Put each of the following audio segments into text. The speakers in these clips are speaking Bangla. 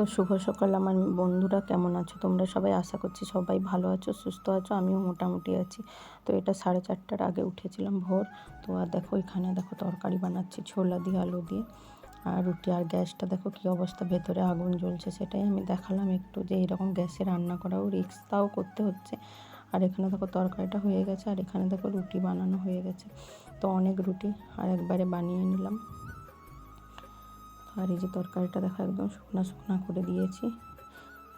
তো শুভ সকাল। আমার বন্ধুরা কেমন আছো? তোমরা সবাই আশা করছি সবাই ভালো আছো, সুস্থ আছো, আমিও মোটামুটি আছি। তো এটা সাড়ে চারটার আগে উঠেছিলাম ভোর। তো আর দেখো, এখানে দেখো তরকারি বানাচ্ছি, ছোলা দিয়ে, আলু দিয়ে। আর রুটি আর গ্যাসটা দেখো কী অবস্থা, ভেতরে আগুন জ্বলছে সেটাই আমি দেখালাম একটু যে এরকম গ্যাসে রান্না করাও রিক্স তাও করতে হচ্ছে। আর এখানে দেখো তরকারিটা হয়ে গেছে, আর এখানে দেখো রুটি বানানো হয়ে গেছে। তো অনেক রুটি আর একবারে বানিয়ে নিলাম। আর এই যে তরকারিটা দেখো একদম শুকনা শুকনা করে দিয়েছি।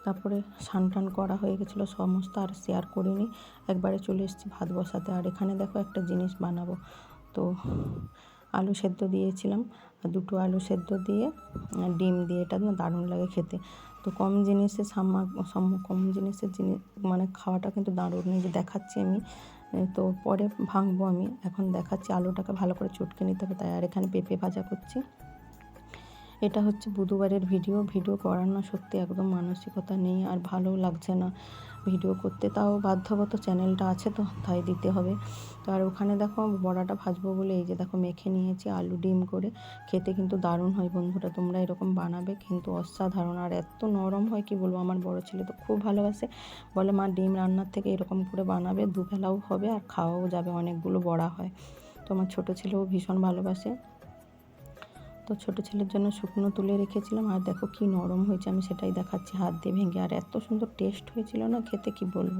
তারপরে স্নান টান করা হয়ে গেছিল সমস্ত, আর শেয়ার করিনি। একবারে চলে এসেছি ভাত বসাতে। আর এখানে দেখো একটা জিনিস বানাবো। তো আলু সেদ্ধ দিয়েছিলাম। দুটো আলু সেদ্ধ দিয়ে ডিম দিয়ে, এটা দারুণ লাগে খেতে। তো কম জিনিসে সাম্মা কম জিনিসের জিনিস মানে খাওয়াটা কিন্তু দারুণ। যে দেখাচ্ছি আমি। তো পরে ভাঙবো আমি। এখন দেখাচ্ছি, আলুটাকে ভালো করে চটকে নিতে হবে। তাই আর এখানে পেঁপে ভাজা করছি। এটা হচ্ছে বুধবারের ভিডিও। ভিডিও করার না সত্যি একদম মানসিকতা নেই আর ভালো লাগছে না ভিডিও করতে। তাও বাধ্যগত চ্যানেলটা আছে তো, তাই দিতে হবে। তো আর ওখানে দেখো বড়াটা ভাজবো বলে এই যে দেখো মেখে নিয়েছি আলু ডিম করে। খেতে কিন্তু দারুণ হয় বন্ধুরা, তোমরা এরকম বানাবে কিন্তু অসাধারণ। আর এত নরম হয় কি বলব, আমার বড় ছেলে তো খুব ভালোবাসে। বলে মা ডিম রান্নার থেকে এরকম করে বানাবে, দুবেলাও হবে আর খাওয়াও যাবে, অনেকগুলো বড়া হয়। তো আমার ছোটো ছেলেও ভীষণ ভালোবাসে। তো ছোটো ছেলের জন্য শুকনো তুলে রেখেছিলাম। আর দেখো কি নরম হয়েছে, আমি সেটাই দেখাচ্ছি, হাত দিয়ে ভেঙে। আর এত সুন্দর টেস্ট হয়েছিল না, খেতে কি বলব?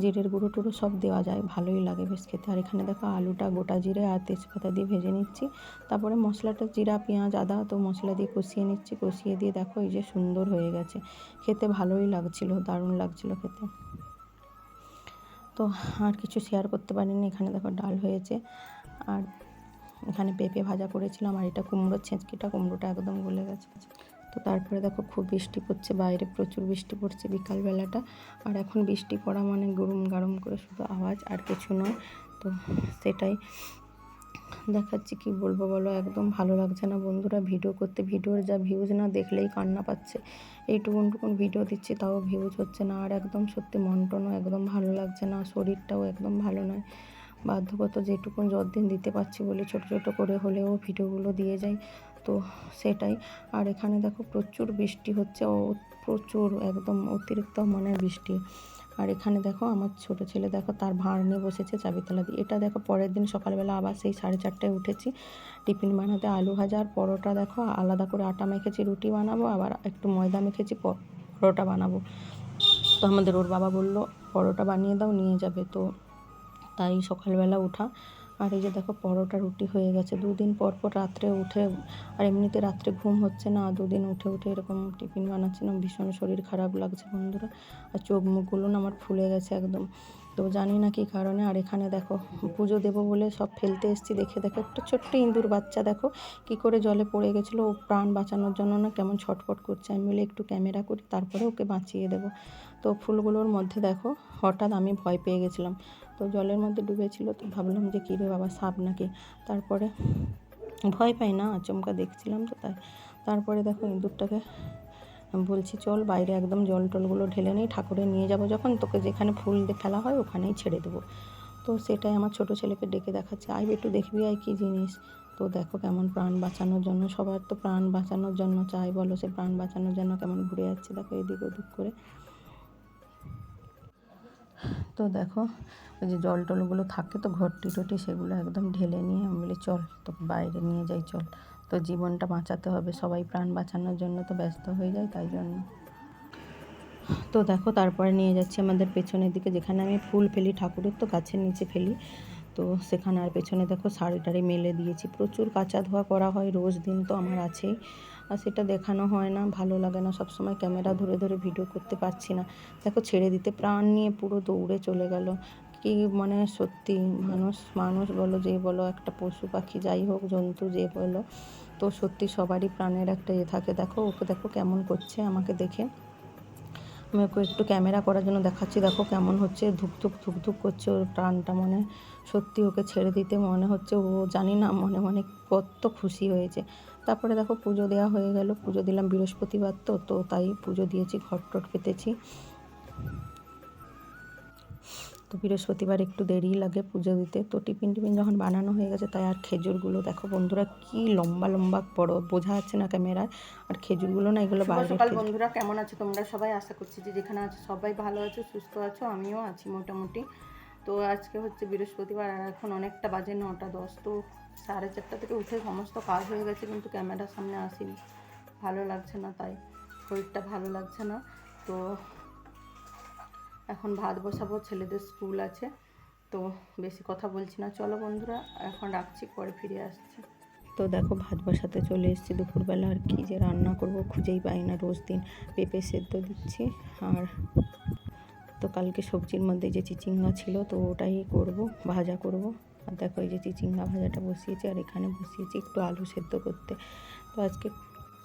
জিরের গুঁড়ো টুড়ো সব দেওয়া যায়, ভালোই লাগে বেশ খেতে। আর এখানে দেখো আলুটা, গোটা জিরে আর তেজপাতা দিয়ে ভেজে নিচ্ছি। তারপরে মশলাটা, জিরা, পেঁয়াজ, আদা, তো মশলা দিয়ে কষিয়ে নিচ্ছি। কষিয়ে দিয়ে দেখো এই যে সুন্দর হয়ে গেছে। খেতে ভালোই লাগছিল, দারুণ লাগছিল খেতে। তো আর কিছু শেয়ার করতে পারিনি, এখানে দেখো ডাল হয়েছে। আর এখানে পেঁপে ভাজা করেছিলাম আর এটা কুমড়োর ছেঁচকিটা, কুমড়োটা একদম গলে গেছে। তো তারপরে দেখো খুব বৃষ্টি পড়ছে, বাইরে প্রচুর বৃষ্টি পড়ছে বিকালবেলাটা। আর এখন বৃষ্টি পড়া মানে গরম গরম করে শুধু আওয়াজ আর কিছু নয়। তো সেটাই দেখাচ্ছি কি বলব বলো, একদম ভালো লাগছে না বন্ধুরা ভিডিও করতে। ভিডিওর যা ভিউজ না দেখলেই কান্না পাচ্ছে। এইটুকুন টুকুন ভিডিও দিচ্ছি, তাও ভিউজ হচ্ছে না। আর একদম সত্যি মনটনও একদম ভালো লাগছে না, শরীরটাও একদম ভালো নয়। বাধ্যগত যেটুকুন দিন দিতে পারছি বলে ছোট ছোট করে হলেও ভিডিওগুলো দিয়ে যাই, তো সেটাই। আর এখানে দেখো প্রচুর বৃষ্টি হচ্ছে ও প্রচুর একদম অতিরিক্ত মানে বৃষ্টি। আর এখানে দেখো আমার ছোট ছেলে দেখো তার ভাঁড় নিয়ে বসেছে চাবিতলা দিয়ে। এটা দেখো পরের দিন সকালবেলা আবার সেই সাড়ে চারটায় উঠেছি। টিফিন বানাতে আলু ভাজা আর পরোটা দেখো, আলাদা করে আটা মেখেছি, রুটি বানাবো, আবার একটু ময়দা মেখেছি, পরোটা বানাবো। তো আমাদের ওর বাবা বলল, পরোটা বানিয়ে দাও, নিয়ে যাবে। তো তাই সকালবেলা ওঠা। আর এই যে দেখো পরোটা রুটি হয়ে গেছে। দুদিন পর পর রাত্রে উঠে, আর এমনিতে রাত্রে ঘুম হচ্ছে না। দুদিন উঠে উঠে এরকম টিফিন বানাচ্ছি না ভীষণ শরীর খারাপ লাগছে বন্ধুরা। আর চোখ মুখগুলো না আমার ফুলে গেছে একদম। তো জানি না কী কারণে। আর এখানে দেখো পুজো দেবো বলে সব ফেলতে এসেছি। দেখে, দেখো একটা ছোট্ট ইঁদুর বাচ্চা দেখো কি করে জলে পড়ে গেছিল। ও প্রাণ বাঁচানোর জন্য না কেমন ছটফট করছে। আমি বলে একটু ক্যামেরা করি, তারপরে ওকে বাঁচিয়ে দেবো। তো ফুলগুলোর মধ্যে দেখো হঠাৎ আমি ভয় পেয়ে গেছিলাম। তো জলের মধ্যে ডুবেছিল, তো ভাবলাম যে কী রে বাবা সাপ নাকি? তারপরে ভয় পাই না, আচমকা দেখছিলাম তো তাই। তারপরে দেখো ইঁদুরটাকে বলছি, চল বাইরে একদম জল টলগুলো ঢেলে নেই, ঠাকুরে নিয়ে যাব যখন, তোকে যেখানে ফুল ফেলা হয় ওখানেই ছেড়ে দেবো। তো সেটাই আমার ছোট ছেলেকে ডেকে দেখাচ্ছে। আই একটু দেখবি আয় কী জিনিস? তো দেখো কেমন প্রাণ বাঁচানোর জন্য, সবার তো প্রাণ বাঁচানোর জন্য চাই, বলো সে প্রাণ বাঁচানোর জন্য কেমন ঘুরে যাচ্ছে। দেখো এদিক ওদিক করে। তো দেখো ওই যে জল টলগুলো থাকে তো ঘরটি টটি সেগুলো একদম ঢেলে নিয়ে আমি বলি, চল তো বাইরে নিয়ে যাই, চল। তো জীবনটা বাঁচাতে হবে। সবাই প্রাণ বাঁচানোর জন্য তো ব্যস্ত হয়ে যায়, তাই জন্য। তো দেখো, তারপরে নিয়ে যাচ্ছি আমাদের পেছনের দিকে, যেখানে আমি ফুল ফেলি, ঠাকুরের তো গাছের নিচে ফেলি। তো সেখানে আর পেছনে দেখো শাড়ি টাড়ি মেলে দিয়েছি। প্রচুর কাঁচা ধোয়া করা হয়, রোজ দিন তো আমার আছেই। আর সেটা দেখানো হয় না, ভালো লাগে না, সবসময় ক্যামেরা ধরে ধরে ভিডিও করতে পারছি না। দেখো, ছেড়ে দিতে প্রাণ নিয়ে পুরো দৌড়ে চলে গেল। কি মানে সত্যি মানুষ মানুষ বলো, যে বলো, একটা পশু পাখি যাই হোক, জন্তু যে বলো, তো সত্যি সবারই প্রাণের একটা ইয়ে থাকে। দেখো, ওকে দেখো কেমন করছে আমাকে দেখে। আমি ওকে একটু ক্যামেরা করার জন্য দেখাচ্ছি। দেখো কেমন হচ্ছে ধুকধুক ধুকধুক করছে ওর প্রাণটা মনে। সত্যি ওকে ছেড়ে দিতে মনে হচ্ছে, ও জানি না মনে মনে কত খুশি হয়েছে। তারপরে দেখো পুজো দেওয়া হয়ে গেল। পুজো দিলাম বৃহস্পতিবার তো তো তাই পুজো দিয়েছি ঘট টট পেতেছি। তো বৃহস্পতিবার একটু দেরি লাগে পুজো দিতে তো টিফিন টিফিন যখন বানানো হয়ে গেছে তাই আর খেজুরগুলো দেখো বন্ধুরা কি লম্বা লম্বা বড় বোঝা যাচ্ছে না ক্যামেরায়। আর খেজুরগুলো না এগুলো বাইরে সকাল বন্ধুরা কেমন আছো তোমরা? সবাই আশা করছি যে যেখানে আছো সবাই ভালো আছো সুস্থ আছো আমিও আছি মোটামুটি। তো আজকে হচ্ছে বৃহস্পতিবার আর এখন অনেকটা বাজে নটা দশ তো সাড়ে চারটা থেকে উঠে সমস্ত কাজ হয়ে গেছে কিন্তু ক্যামেরার সামনে আসিনি। ভালো লাগছে না তাই শরীরটা ভালো লাগছে না। তো এখন ভাত বসাবো, ছেলেদের স্কুল আছে, তো বেশি কথা বলছি না। চলো বন্ধুরা, এখন রাখছি, পরে ফিরে আসছি। তো দেখো, ভাত বসাতে চলে এসেছি দুপুরবেলা, আর কি যে রান্না করব খুঁজেই পাই না রোজ দিন। পেঁপে সেদ্ধ দিচ্ছি, আর তো কালকে সবজির মধ্যে যে চিচিঙ্গা ছিল, তো ওটাই করব, ভাজা করব। আর দেখো, এই যে চিচিঙ্গা ভাজাটা বসিয়েছি, আর এখানে বসিয়েছি একটু আলু সেদ্ধ করতে। তো আজকে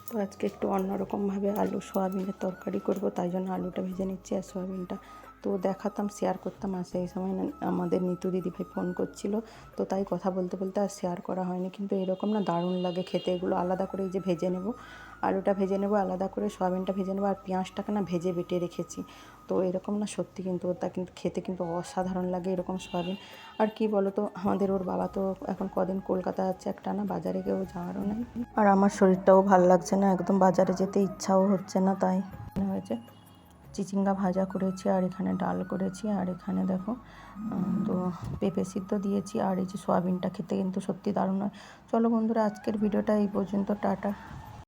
তো আজকে একটু অন্যরকমভাবে আলু, সোয়াবিনের তরকারি করব, তাই জন্য আলুটা ভেজে নিচ্ছি আর সোয়াবিনটা তো দেখাতাম শেয়ার করতাম। আর সেই সময় আমাদের নিতু দিদিভাই ফোন করছিল। তো তাই কথা বলতে বলতে আর শেয়ার করা হয়নি। কিন্তু এরকম না দারুণ লাগে খেতে। এগুলো আলাদা করে এই যে ভেজে নেব আলুটা ভেজে নেব, আলাদা করে সোয়াবিনটা ভেজে নেব, আর পেঁয়াজটাকে না ভেজে বেটে রেখেছি। তো এরকম না সত্যি কিন্তু ওটা কিন্তু খেতে কিন্তু অসাধারণ লাগে এরকম সোয়াবিন। আর কি বলো তো আমাদের ওর বাবা তো এখন কদিন কলকাতা যাচ্ছে একটা না বাজারে কেউ যাওয়ারও নেই। আর আমার শরীরটাও ভালো লাগছে না, একদম বাজারে যেতে ইচ্ছাও হচ্ছে না তাই। হয়েছে। চিচিঙ্গা ভাজা করেছি, আর এখানে ডাল করেছি, আর এখানে দেখো তো পেঁপে সিদ্ধ দিয়েছি, আর এই যে সোয়াবিনটা খেতে কিন্তু সত্যি দারুণ হয়। চলো বন্ধুরা, আজকের ভিডিওটা এই পর্যন্ত, টাটা।